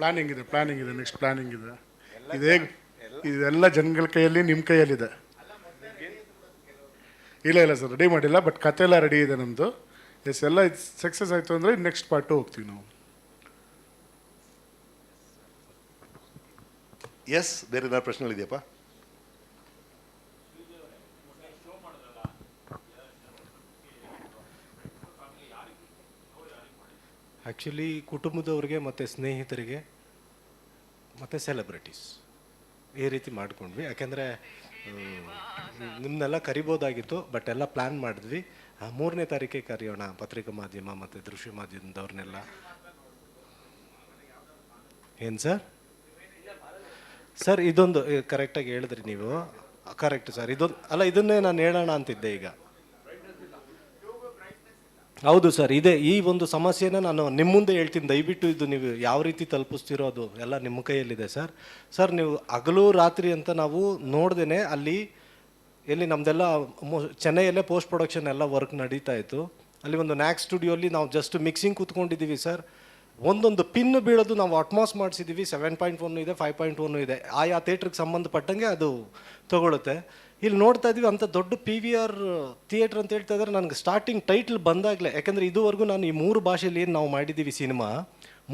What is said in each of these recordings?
Planning ಇದೆ planning ಇದೆ next planning ಇದೆ. ಇದು ಹೇಗೆ ಇದೆಲ್ಲ ಜನಗಳ ಕೈಯಲ್ಲಿ ನಿಮ್ಮ ಕೈಯಲ್ಲಿದೆ. ಇಲ್ಲ ಇಲ್ಲ ಸರ್ ರೆಡಿ ಮಾಡಿಲ್ಲ ಬಟ್ ಕತೆ ಎಲ್ಲ ರೆಡಿ ಇದೆ ನಮ್ಮದು ಎಸ್ ಎಲ್ಲ ಸಕ್ಸಸ್ ಆಯಿತು ಅಂದರೆ ನೆಕ್ಸ್ಟ್ ಪಾರ್ಟು ಹೋಗ್ತೀವಿ ನಾವು. ಎಸ್ ಬೇರೆ ಏನಾದ್ರು ಪ್ರಶ್ನೆಗಳಿದೆಯಪ್ಪ? ಆ್ಯಕ್ಚುಲಿ ಕುಟುಂಬದವ್ರಿಗೆ ಮತ್ತು ಸ್ನೇಹಿತರಿಗೆ ಮತ್ತು ಸೆಲೆಬ್ರಿಟೀಸ್ ಈ ರೀತಿ ಮಾಡ್ಕೊಂಡ್ವಿ. ಯಾಕೆಂದರೆ ನಿಮ್ಮನ್ನೆಲ್ಲ ಕರಿಬೋದಾಗಿತ್ತು ಬಟ್ ಎಲ್ಲ ಪ್ಲ್ಯಾನ್ ಮಾಡಿದ್ವಿ. ಮೂರನೇ ತಾರೀಕಿಗೆ ಕರೆಯೋಣ, ಪತ್ರಿಕಾ ಮಾಧ್ಯಮ ಮತ್ತು ದೃಶ್ಯ ಮಾಧ್ಯಮದವ್ರನ್ನೆಲ್ಲ. ಏನು ಸರ್? ಸರ್, ಇದೊಂದು ಕರೆಕ್ಟಾಗಿ ಹೇಳಿದ್ರಿ ನೀವು. ಕರೆಕ್ಟ್ ಸರ್, ಇದೊಂದು, ಅಲ್ಲ, ಇದನ್ನೇ ನಾನು ಹೇಳೋಣ ಅಂತಿದ್ದೆ ಈಗ. ಹೌದು ಸರ್, ಇದೆ. ಈ ಒಂದು ಸಮಸ್ಯೆನ ನಾನು ನಿಮ್ಮ ಮುಂದೆ ಹೇಳ್ತೀನಿ. ದಯವಿಟ್ಟು ಇದು ನೀವು ಯಾವ ರೀತಿ ತಲುಪಿಸ್ತಿರೋ ಅದು ಎಲ್ಲ ನಿಮ್ಮ ಕೈಯಲ್ಲಿದೆ ಸರ್. ಸರ್, ನೀವು ಹಗಲು ರಾತ್ರಿ ಅಂತ ನಾವು ನೋಡ್ದೇ ಅಲ್ಲಿ ಎಲ್ಲಿ ನಮ್ಮದೆಲ್ಲ ಚೆನ್ನೈಯಲ್ಲೇ ಪೋಸ್ಟ್ ಪ್ರೊಡಕ್ಷನ್ ಎಲ್ಲ ವರ್ಕ್ ನಡೀತಾ ಇತ್ತು. ಅಲ್ಲಿ ಒಂದು ನ್ಯಾಕ್ ಸ್ಟುಡಿಯೋಲಿ ನಾವು ಜಸ್ಟ್ ಮಿಕ್ಸಿಂಗ್ ಕೂತ್ಕೊಂಡಿದ್ದೀವಿ ಸರ್. ಒಂದೊಂದು ಪಿನ್ ಬೀಳೋದು ನಾವು ಅಟ್ಮಾಸ್ ಮಾಡಿಸಿದ್ದೀವಿ. ಸೆವೆನ್ ಪಾಯಿಂಟ್ ಒನ್ ಇದೆ ಫೈವ್ ಪಾಯಿಂಟ್ ಒನ್ ಇದೆ. ಆಯಾ ಥೇಟ್ರಿಗೆ ಸಂಬಂಧಪಟ್ಟಂಗೆ ಅದು ತಗೊಳುತ್ತೆ. ಇಲ್ಲಿ ನೋಡ್ತಾ ಇದೀವಿ, ಅಂತ ದೊಡ್ಡ ಪಿ ವಿ ಆರ್ ಥಿಯೇಟ್ರ್ ಅಂತ ಹೇಳ್ತಾ ಇದ್ದಾರೆ ನನಗೆ ಸ್ಟಾರ್ಟಿಂಗ್ ಟೈಟ್ಲ್ ಬಂದಾಗಲೇ, ಯಾಕಂದರೆ ಇದುವರೆಗೂ ನಾನು ಈ ಮೂರು ಭಾಷೆಯಲ್ಲಿ ಏನು ನಾವು ಮಾಡಿದ್ದೀವಿ ಸಿನಿಮಾ,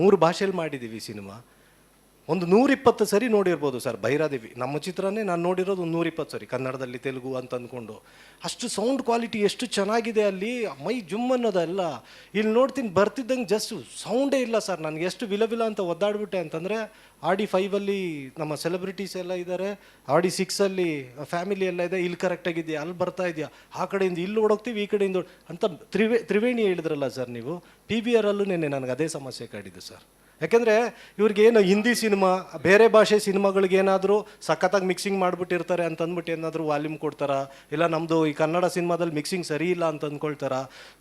ಮೂರು ಭಾಷೆಯಲ್ಲಿ ಮಾಡಿದ್ದೀವಿ ಸಿನಿಮಾ. ಒಂದು ನೂರಿಪ್ಪತ್ತು ಸರಿ ನೋಡಿರ್ಬೋದು ಸರ್, ಭೈರಾದೇವಿ. ನಮ್ಮ ಚಿತ್ರನೇ ನಾನು ನೋಡಿರೋದು ಒಂದು ನೂರಿಪ್ಪತ್ತು ಸರಿ, ಕನ್ನಡದಲ್ಲಿ ತೆಲುಗು ಅಂತ ಅಂದ್ಕೊಂಡು ಅಷ್ಟು ಸೌಂಡ್ ಕ್ವಾಲಿಟಿ ಎಷ್ಟು ಚೆನ್ನಾಗಿದೆ ಅಲ್ಲಿ, ಮೈ ಜುಮ್ ಅನ್ನೋದಲ್ಲ. ಇಲ್ಲಿ ನೋಡ್ತೀನಿ, ಬರ್ತಿದ್ದಂಗೆ ಜಸ್ಟ್ ಸೌಂಡೇ ಇಲ್ಲ ಸರ್. ನನಗೆ ಎಷ್ಟು ವಿಲ ವಿಲ ಅಂತ ಒದ್ದಾಡ್ಬಿಟ್ಟೆ ಅಂತಂದರೆ, ಆಡಿ ಫೈವಲ್ಲಿ ನಮ್ಮ ಸೆಲೆಬ್ರಿಟೀಸ್ ಎಲ್ಲ ಇದ್ದಾರೆ ಆಡಿ ಸಿಕ್ಸಲ್ಲಿ ಫ್ಯಾಮಿಲಿ ಎಲ್ಲ ಇದೆ, ಇಲ್ಲಿ ಕರೆಕ್ಟಾಗಿದೆಯಾ ಅಲ್ಲಿ ಬರ್ತಾ ಇದೆಯಾ, ಆ ಕಡೆಯಿಂದ ಇಲ್ಲಿ ಓಡೋಗ್ತೀವಿ, ಈ ಕಡೆಯಿಂದ ಅಂತ ತ್ರಿವೇ, ತ್ರಿವೇಣಿ ಹೇಳಿದ್ರಲ್ಲ ಸರ್ ನೀವು ಪಿ ಬಿ ಆರಲ್ಲೂ ನೆನ್ನೆ ನನಗೆ ಅದೇ ಸಮಸ್ಯೆ ಕಾಡಿದೆ ಸರ್. ಯಾಕೆಂದರೆ ಇವ್ರಿಗೇನು ಹಿಂದಿ ಸಿನಿಮಾ, ಬೇರೆ ಭಾಷೆ ಸಿನಿಮಾಗಳಿಗೆ ಏನಾದರೂ ಸಖತ್ತಾಗಿ ಮಿಕ್ಸಿಂಗ್ ಮಾಡಿಬಿಟ್ಟಿರ್ತಾರೆ ಅಂತ ಅಂದ್ಬಿಟ್ಟು ಏನಾದರೂ ವಾಲ್ಯೂಮ್ ಕೊಡ್ತಾರಾ? ಇಲ್ಲ ನಮ್ಮದು ಈ ಕನ್ನಡ ಸಿನಿಮಾದಲ್ಲಿ ಮಿಕ್ಸಿಂಗ್ ಸರಿ ಇಲ್ಲ ಅಂತ ಅಂದ್ಕೊಳ್ತಾರಾ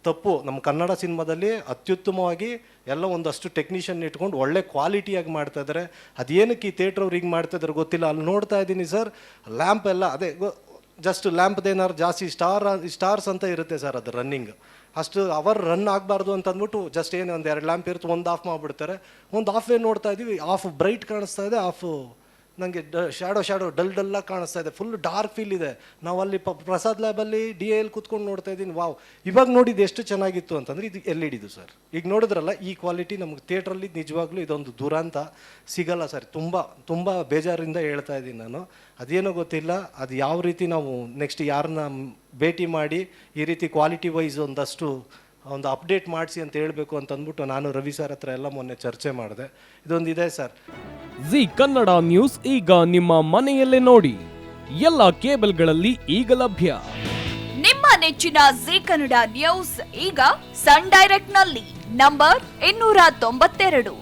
ತಪ್ಪು. ನಮ್ಮ ಕನ್ನಡ ಸಿನಿಮಾದಲ್ಲಿ ಅತ್ಯುತ್ತಮವಾಗಿ ಎಲ್ಲ ಒಂದಷ್ಟು ಟೆಕ್ನಿಷಿಯನ್ ಇಟ್ಕೊಂಡು ಒಳ್ಳೆ ಕ್ವಾಲಿಟಿಯಾಗಿ ಮಾಡ್ತಾ ಇದ್ದಾರೆ ಅದೇನಕ್ಕೆ ಈ ಥಿಯೇಟ್ರ್ ಅವ್ರು ಹಿಂಗೆ ಮಾಡ್ತಾ ಗೊತ್ತಿಲ್ಲ. ಅಲ್ಲಿ ನೋಡ್ತಾ ಇದ್ದೀನಿ ಸರ್ ಲ್ಯಾಂಪ್ ಎಲ್ಲ, ಅದೇ ಜಸ್ಟ್ ಲ್ಯಾಂಪ್ದೇನಾದ್ರು ಜಾಸ್ತಿ ಸ್ಟಾರ್ ಸ್ಟಾರ್ಸ್ ಅಂತ ಇರುತ್ತೆ ಸರ್ ಅದು ರನ್ನಿಂಗ್ ಅಷ್ಟು ಅವರ್ ರನ್ ಆಗಬಾರ್ದು ಅಂತ ಅಂದ್ಬಿಟ್ಟು ಜಸ್ಟ್ ಏನು ಒಂದು ಎರಡು ಲ್ಯಾಂಪ್ ಇರುತ್ತೆ ಒಂದು ಆಫ್ ಮಾಡಿಬಿಡ್ತಾರೆ. ಒಂದು ಆಫ್ ಏನು ನೋಡ್ತಾ ಇದ್ದೀವಿ ಆಫ್ ಬ್ರೈಟ್ ಕಾಣಿಸ್ತಾ ಇದೆ ಆಫ್ ನನಗೆ ಡ ಶ್ಯಾಡೋ ಶ್ಯಾಡೋ ಡಲ್ ಡಲ್ಲಾಗಿ ಕಾಣಿಸ್ತಾ ಇದೆ. ಫುಲ್ ಡಾರ್ಕ್ ಫೀಲ್ ಇದೆ. ನಾವು ಅಲ್ಲಿ ಪ, ಪ್ರಸಾದ್ ಲ್ಯಾಬಲ್ಲಿ ಡಿ ಎಲ್ ಕೂತ್ಕೊಂಡು ನೋಡ್ತಾ ಇದ್ದೀನಿ ವಾವ್ ಇವಾಗ ನೋಡಿದ್ದು ಎಷ್ಟು ಚೆನ್ನಾಗಿತ್ತು ಅಂತಂದರೆ ಇದು ಎಲ್ ಇಡಿದು ಸರ್. ಈಗ ನೋಡಿದ್ರಲ್ಲ, ಈ ಕ್ವಾಲಿಟಿ ನಮಗೆ ಥಿಯೇಟ್ರಲ್ಲಿ ನಿಜವಾಗ್ಲೂ ಇದೊಂದು ದುರಂತ ಸಿಗಲ್ಲ ಸರ್. ತುಂಬ ತುಂಬ ಬೇಜಾರಿಂದ ಹೇಳ್ತಾ ಇದ್ದೀನಿ ನಾನು. ಅದೇನೋ ಗೊತ್ತಿಲ್ಲ. ಅದು ಯಾವ ರೀತಿ ನಾವು ನೆಕ್ಸ್ಟ್ ಯಾರನ್ನ ಭೇಟಿ ಮಾಡಿ ಈ ರೀತಿ ಕ್ವಾಲಿಟಿ ವೈಸ್ ಒಂದಷ್ಟು ಒಂದು ಅಪ್ಡೇಟ್ ಮಾಡಿಸಿ ಅಂತ ಹೇಳಬೇಕು ಅಂತ ಅಂದ್ಬಿಟ್ಟು ನಾನು ರವಿ ಸರ್ ಹತ್ರ ಎಲ್ಲ ಮೊನ್ನೆ ಚರ್ಚೆ ಮಾಡಿದೆ. ಇದೊಂದು ಇದೆ ಸರ್ ಜಿ ಕನ್ನಡ ನ್ಯೂಸ್ ಈಗ ನಿಮ್ಮ ಮನೆಯಲ್ಲೇ ನೋಡಿ. ಎಲ್ಲ ಕೇಬಲ್ಗಳಲ್ಲಿ ಈಗ ಲಭ್ಯ. ನಿಮ್ಮ ನೆಚ್ಚಿನ ಜಿ ಕನ್ನಡ ನ್ಯೂಸ್ ಈಗ ಸನ್ ಡೈರೆಕ್ಟ್ನಲ್ಲಿ. ನಂಬರ್ ಇನ್ನೂರ ತೊಂಬತ್ತೆರಡು.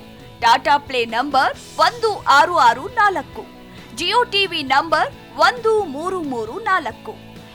ಟಾಟಾ ಪ್ಲೇ ನಂಬರ್ ಒಂದು ಆರು ಆರು ನಾಲ್ಕು. ಜಿಯೋ ಟಿವಿ ನಂಬರ್ ಒಂದು ಮೂರು ಮೂರು ನಾಲ್ಕು.